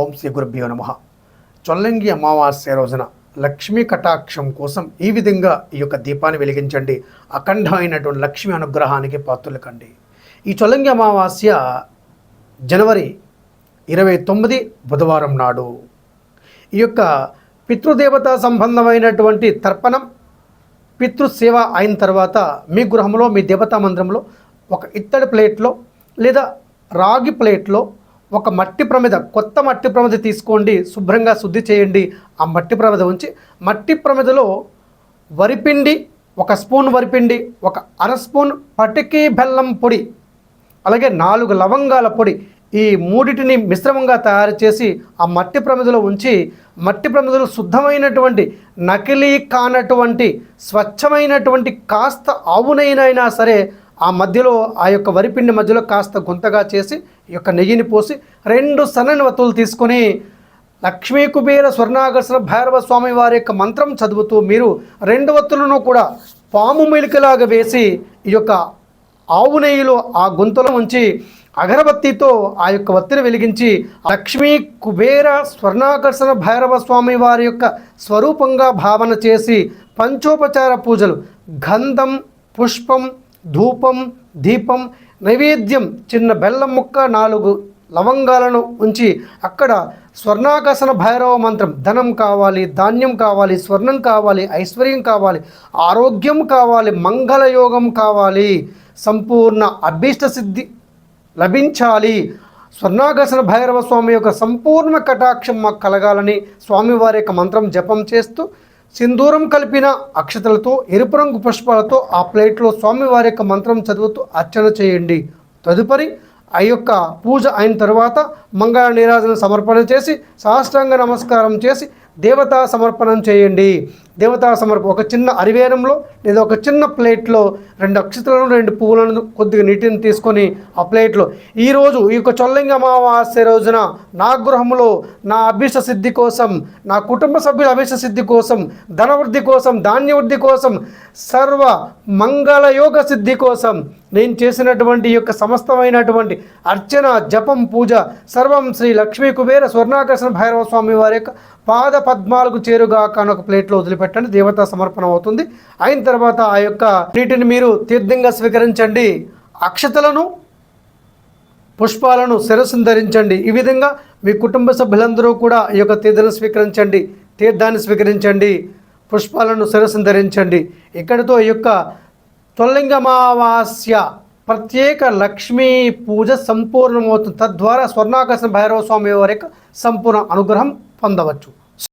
ఓం శ్రీ గురుభ్యో నమ. చొల్లంగి అమావాస్య రోజున లక్ష్మీ కటాక్షం కోసం ఈ విధంగా ఈ యొక్క దీపాన్ని వెలిగించండి. అఖండమైనటువంటి లక్ష్మీ అనుగ్రహానికి పాత్రలు కండి ఈ చొల్లంగి అమావాస్య జనవరి ఇరవై తొమ్మిది బుధవారం నాడు ఈ యొక్క పితృదేవత సంబంధమైనటువంటి తర్పణం పితృసేవ అయిన తర్వాత మీ గృహంలో మీ దేవతా మందిరంలో ఒక ఇత్తడి ప్లేట్లో లేదా రాగి ప్లేట్లో ఒక మట్టి ప్రమిద కొత్త మట్టి ప్రమిద తీసుకోండి శుభ్రంగా శుద్ధి చేయండి. ఆ మట్టి ప్రమిద ఉంచి మట్టి ప్రమిదలో వరిపిండి ఒక స్పూన్ వరిపిండి ఒక అర స్పూన్ పటికి బెల్లం పొడి అలాగే నాలుగు లవంగాల పొడి ఈ మూడిటిని మిశ్రమంగా తయారు చేసి ఆ మట్టి ప్రమిదలో ఉంచి మట్టి ప్రమిదలో శుద్ధమైనటువంటి నకిలీ కానటువంటి స్వచ్ఛమైనటువంటి కాస్త ఆవునైనా సరే ఆ మధ్యలో ఆ యొక్క వరిపిండి మధ్యలో కాస్త గుంతగా చేసి ఈ యొక్క నెయ్యిని పోసి రెండు సన్నని వత్తులు తీసుకొని లక్ష్మీ కుబేర స్వర్ణాకర్షణ భైరవ స్వామి వారి యొక్క మంత్రం చదువుతూ మీరు రెండు వత్తులను కూడా పాము మెలికలాగా వేసి ఈ యొక్క ఆవు నెయ్యిలో ఆ గుంతలో ఉంచి అగరబత్తితో ఆ యొక్క వత్తిని వెలిగించి లక్ష్మీ కుబేర స్వర్ణాకర్షణ భైరవ స్వామి వారి యొక్క స్వరూపంగా భావన చేసి పంచోపచార పూజలు గంధం పుష్పం ధూపం దీపం నైవేద్యం చిన్న బెల్లం ముక్క నాలుగు లవంగాలను ఉంచి అక్కడ స్వర్ణాకసన భైరవ మంత్రం ధనం కావాలి ధాన్యం కావాలి స్వర్ణం కావాలి ఐశ్వర్యం కావాలి ఆరోగ్యం కావాలి మంగళయోగం కావాలి సంపూర్ణ అభీష్ట సిద్ధి లభించాలి. స్వర్ణాగసన భైరవ స్వామి యొక్క సంపూర్ణ కటాక్షం మాకు కలగాలని స్వామివారి యొక్క మంత్రం జపం చేస్తూ సింధూరం కలిపిన అక్షతలతో ఎరుపు రంగు పుష్పాలతో ఆ ప్లేట్లో స్వామివారి యొక్క మంత్రం చదువుతూ అర్చన చేయండి. తదుపరి ఆ యొక్క పూజ అయిన తర్వాత మంగళ నీరాజన సమర్పణ చేసి సాష్టాంగ నమస్కారం చేసి దేవతా సమర్పణం చేయండి. దేవతా సమర్పణ ఒక చిన్న అరివేరంలో లేదా ఒక చిన్న ప్లేట్లో రెండు అక్షతలను రెండు పువ్వులను కొద్దిగా నీటిని తీసుకొని ఆ ప్లేట్లో. ఈరోజు ఈ యొక్క చొల్లింగ అమావాస్య రోజున నా గృహంలో నా అభిష్ట సిద్ధి కోసం నా కుటుంబ సభ్యుల అభిష్ట సిద్ధి కోసం ధనవృద్ధి కోసం ధాన్యవృద్ధి కోసం సర్వ మంగళయోగ సిద్ధి కోసం నేను చేసినటువంటి యొక్క సమస్తమైనటువంటి అర్చన జపం పూజ సర్వం శ్రీ లక్ష్మీ కుబేర స్వర్ణాకర్షణ భైరవ స్వామి వారి యొక్క పాద పద్మాలకు చేరుగా ఒక ప్లేట్లో వదిలిపెట్టండి. దేవతా సమర్పణ అవుతుంది. అయిన తర్వాత ఆ యొక్క నీటిని మీరు తీర్థంగా స్వీకరించండి. అక్షతలను పుష్పాలను శిరస్సును ధరించండి. ఈ విధంగా మీ కుటుంబ సభ్యులందరూ కూడా ఈ యొక్క తీర్థాలను స్వీకరించండి. తీర్థాన్ని స్వీకరించండి. పుష్పాలను శిరస్సును ధరించండి. ఇక్కడితో ఈ యొక్క తొల్లింగమావాస్య ప్రత్యేక లక్ష్మీ పూజ సంపూర్ణమవుతుంది. తద్వారా స్వర్ణాకర్షణ భైరవ స్వామి వారి యొక్క సంపూర్ణ అనుగ్రహం పొందవచ్చు.